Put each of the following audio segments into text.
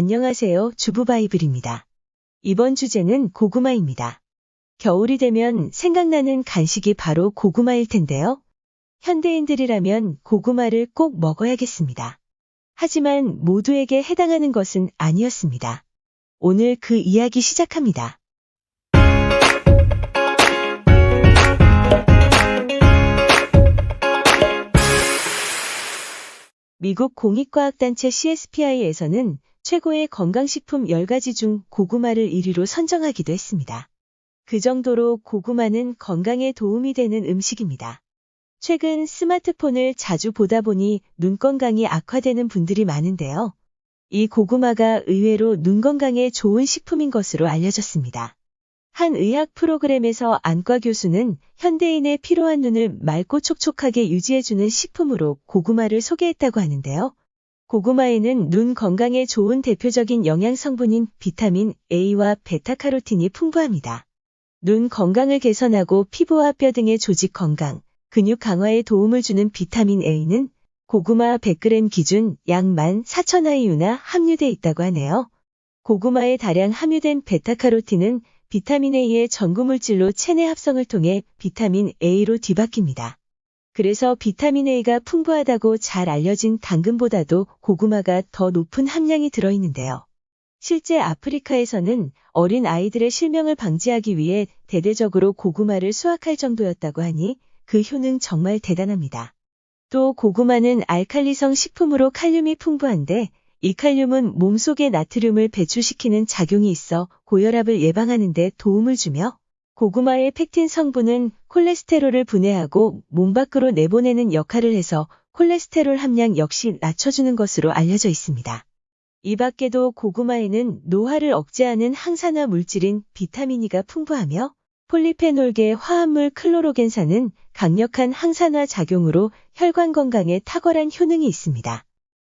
안녕하세요. 주부 바이블입니다. 이번 주제는 고구마입니다. 겨울이 되면 생각나는 간식이 바로 고구마일 텐데요. 현대인들이라면 고구마를 꼭 먹어야겠습니다. 하지만 모두에게 해당하는 것은 아니었습니다. 오늘 그 이야기 시작합니다. 미국 공익과학단체 CSPI에서는 최고의 건강식품 10가지 중 고구마를 1위로 선정하기도 했습니다. 그 정도로 고구마는 건강에 도움이 되는 음식입니다. 최근 스마트폰을 자주 보다 보니 눈 건강이 악화되는 분들이 많은데요. 이 고구마가 의외로 눈 건강에 좋은 식품인 것으로 알려졌습니다. 한 의학 프로그램에서 안과 교수는 현대인의 피로한 눈을 맑고 촉촉하게 유지해주는 식품으로 고구마를 소개했다고 하는데요. 고구마에는 눈 건강에 좋은 대표적인 영양 성분인 비타민 A와 베타카로틴이 풍부합니다. 눈 건강을 개선하고 피부와 뼈 등의 조직 건강, 근육 강화에 도움을 주는 비타민 A는 고구마 100g 기준 약 14,000IU나 함유돼 있다고 하네요. 고구마에 다량 함유된 베타카로틴은 비타민 A의 전구물질로 체내 합성을 통해 비타민 A로 뒤바뀝니다. 그래서 비타민 A가 풍부하다고 잘 알려진 당근보다도 고구마가 더 높은 함량이 들어있는데요. 실제 아프리카에서는 어린 아이들의 실명을 방지하기 위해 대대적으로 고구마를 수확할 정도였다고 하니 그 효능 정말 대단합니다. 또 고구마는 알칼리성 식품으로 칼륨이 풍부한데 이 칼륨은 몸속의 나트륨을 배출시키는 작용이 있어 고혈압을 예방하는 데 도움을 주며 고구마의 펙틴 성분은 콜레스테롤을 분해하고 몸 밖으로 내보내는 역할을 해서 콜레스테롤 함량 역시 낮춰주는 것으로 알려져 있습니다. 이 밖에도 고구마에는 노화를 억제하는 항산화 물질인 비타민이가 풍부하며 폴리페놀계 화합물 클로로겐산은 강력한 항산화 작용으로 혈관 건강에 탁월한 효능이 있습니다.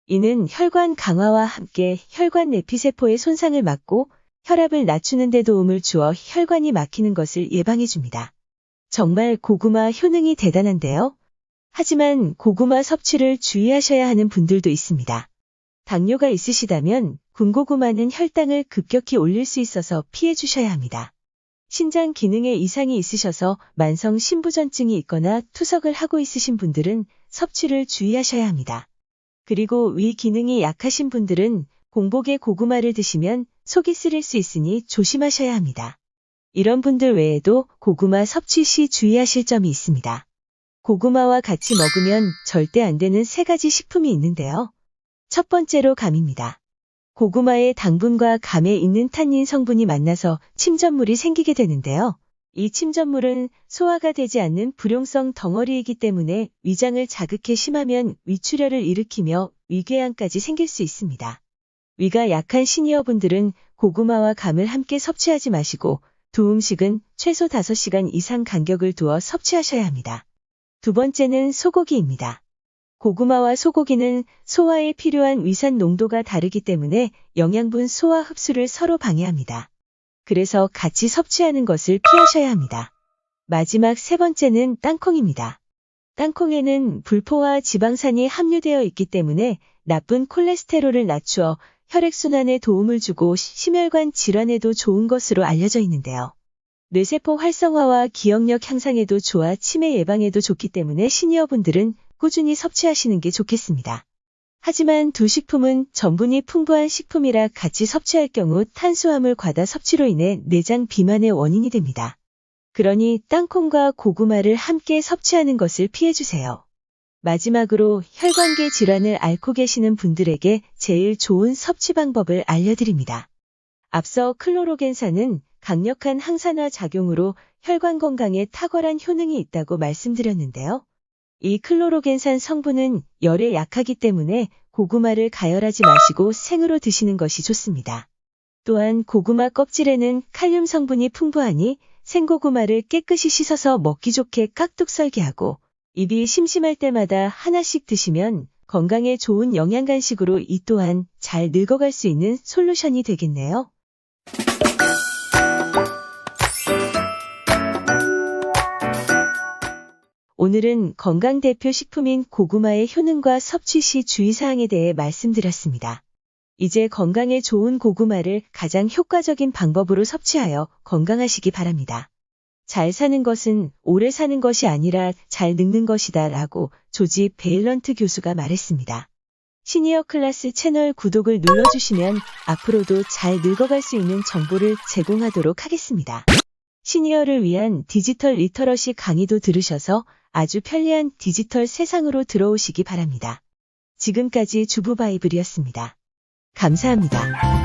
이는 혈관 강화와 함께 혈관 내피세포의 손상을 막고 혈압을 낮추는 데 도움을 주어 혈관이 막히는 것을 예방해 줍니다. 정말 고구마 효능이 대단한데요. 하지만 고구마 섭취를 주의하셔야 하는 분들도 있습니다. 당뇨가 있으시다면 군고구마는 혈당을 급격히 올릴 수 있어서 피해 주셔야 합니다. 신장 기능에 이상이 있으셔서 만성 신부전증이 있거나 투석을 하고 있으신 분들은 섭취를 주의하셔야 합니다. 그리고 위 기능이 약하신 분들은 공복에 고구마를 드시면 속이 쓰릴 수 있으니 조심하셔야 합니다. 이런 분들 외에도 고구마 섭취 시 주의하실 점이 있습니다. 고구마와 같이 먹으면 절대 안 되는 세 가지 식품이 있는데요. 첫 번째로 감입니다. 고구마의 당분과 감에 있는 탄닌 성분이 만나서 침전물이 생기게 되는데요. 이 침전물은 소화가 되지 않는 불용성 덩어리이기 때문에 위장을 자극해 심하면 위출혈을 일으키며 위궤양까지 생길 수 있습니다. 위가 약한 시니어분들은 고구마와 감을 함께 섭취하지 마시고 두 음식은 최소 5시간 이상 간격을 두어 섭취하셔야 합니다. 두 번째는 소고기입니다. 고구마와 소고기는 소화에 필요한 위산 농도가 다르기 때문에 영양분 소화 흡수를 서로 방해합니다. 그래서 같이 섭취하는 것을 피하셔야 합니다. 마지막 세 번째는 땅콩입니다. 땅콩에는 불포와 지방산이 함유되어 있기 때문에 나쁜 콜레스테롤을 낮추어 혈액순환에 도움을 주고 심혈관 질환에도 좋은 것으로 알려져 있는데요. 뇌세포 활성화와 기억력 향상에도 좋아 치매 예방에도 좋기 때문에 시니어분들은 꾸준히 섭취하시는 게 좋겠습니다. 하지만 두 식품은 전분이 풍부한 식품이라 같이 섭취할 경우 탄수화물 과다 섭취로 인해 내장 비만의 원인이 됩니다. 그러니 땅콩과 고구마를 함께 섭취하는 것을 피해주세요. 마지막으로 혈관계 질환을 앓고 계시는 분들에게 제일 좋은 섭취 방법을 알려드립니다. 앞서 클로로겐산은 강력한 항산화 작용으로 혈관 건강에 탁월한 효능이 있다고 말씀드렸는데요. 이 클로로겐산 성분은 열에 약하기 때문에 고구마를 가열하지 마시고 생으로 드시는 것이 좋습니다. 또한 고구마 껍질에는 칼륨 성분이 풍부하니 생고구마를 깨끗이 씻어서 먹기 좋게 깍둑 썰기하고 입이 심심할 때마다 하나씩 드시면 건강에 좋은 영양 간식으로 이 또한 잘 늙어갈 수 있는 솔루션이 되겠네요. 오늘은 건강 대표 식품인 고구마의 효능과 섭취 시 주의사항에 대해 말씀드렸습니다. 이제 건강에 좋은 고구마를 가장 효과적인 방법으로 섭취하여 건강하시기 바랍니다. 잘 사는 것은 오래 사는 것이 아니라 잘 늙는 것이다 라고 조지 베일런트 교수가 말했습니다. 시니어 클래스 채널 구독을 눌러주시면 앞으로도 잘 늙어갈 수 있는 정보를 제공하도록 하겠습니다. 시니어를 위한 디지털 리터러시 강의도 들으셔서 아주 편리한 디지털 세상으로 들어오시기 바랍니다. 지금까지 주부 바이블이었습니다. 감사합니다.